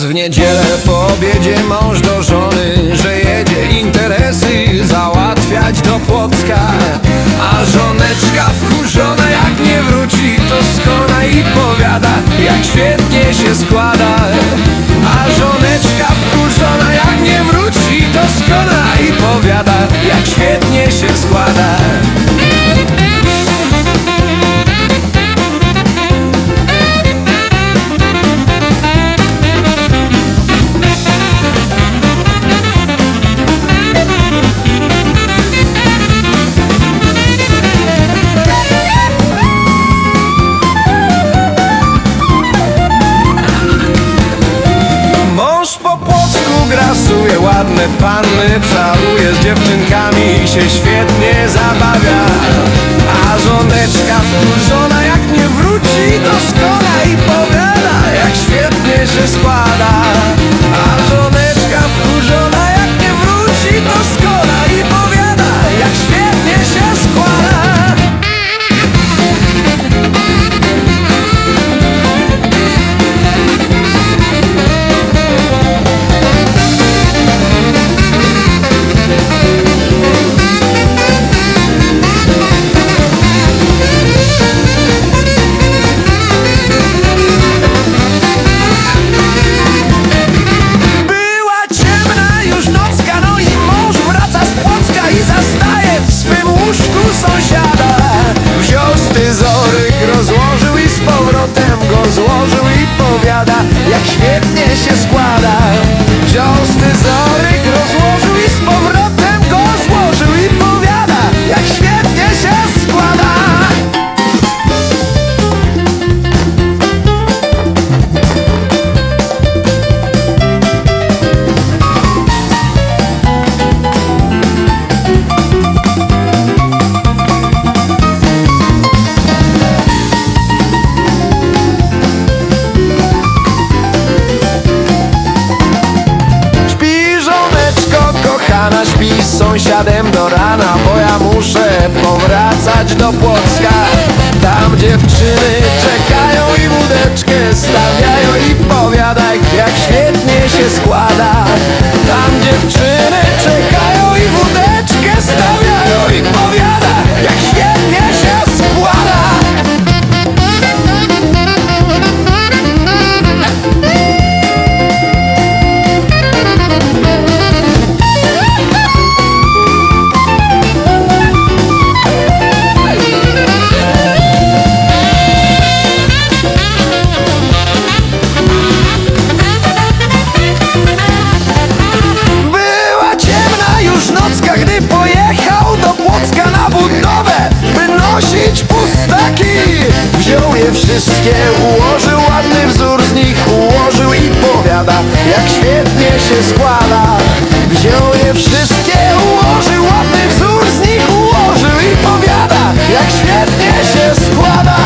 raz w niedzielę po mąż do żony Że jedzie interesy załatwiać do Płocka. A żoneczka wkurzona jak nie wróci to skona i powiada Jak świetnie się składa. A żoneczka wkurzona jak nie wróci to skona i powiada Jak świetnie się składa grasuje, ładne panny całuje z dziewczynkami i się świetnie zabawia. A żoneczka wkurzona jak nie wróci złożył i powiada, jak świetnie się składa. Wziął styzoryk, sąsiadem do rana Bo ja muszę powracać do Płocka. Tam dziewczyny czekają i wódeczkę stawiają I powiadaj jak świetnie się składa. Tam dziewczyny czekają wszystkie, ułożył ładny wzór z nich Ułożył i powiada, jak świetnie się składa. Wziął je wszystkie, ułożył ładny wzór z nich Ułożył i powiada, jak świetnie się składa.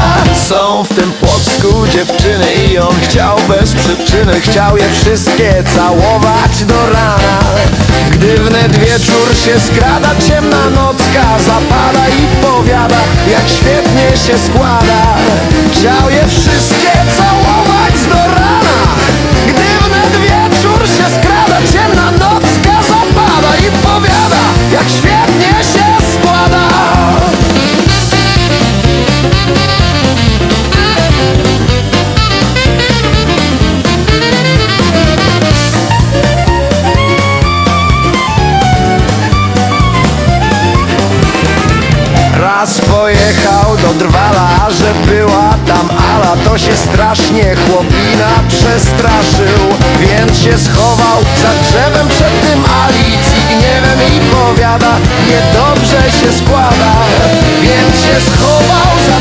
Są w tym Płocku dziewczyny i on chciał bez przyczyny Chciał je wszystkie całować do rana. Gdy wnet wieczór się skrada, ciemna nocka zapada i powiada Jak świetnie się składa do Drwala, że była tam Ala. To się strasznie chłopina przestraszył Więc się schował za drzewem przed tym Alic I gniewem i powiada Niedobrze się składa Więc się schował za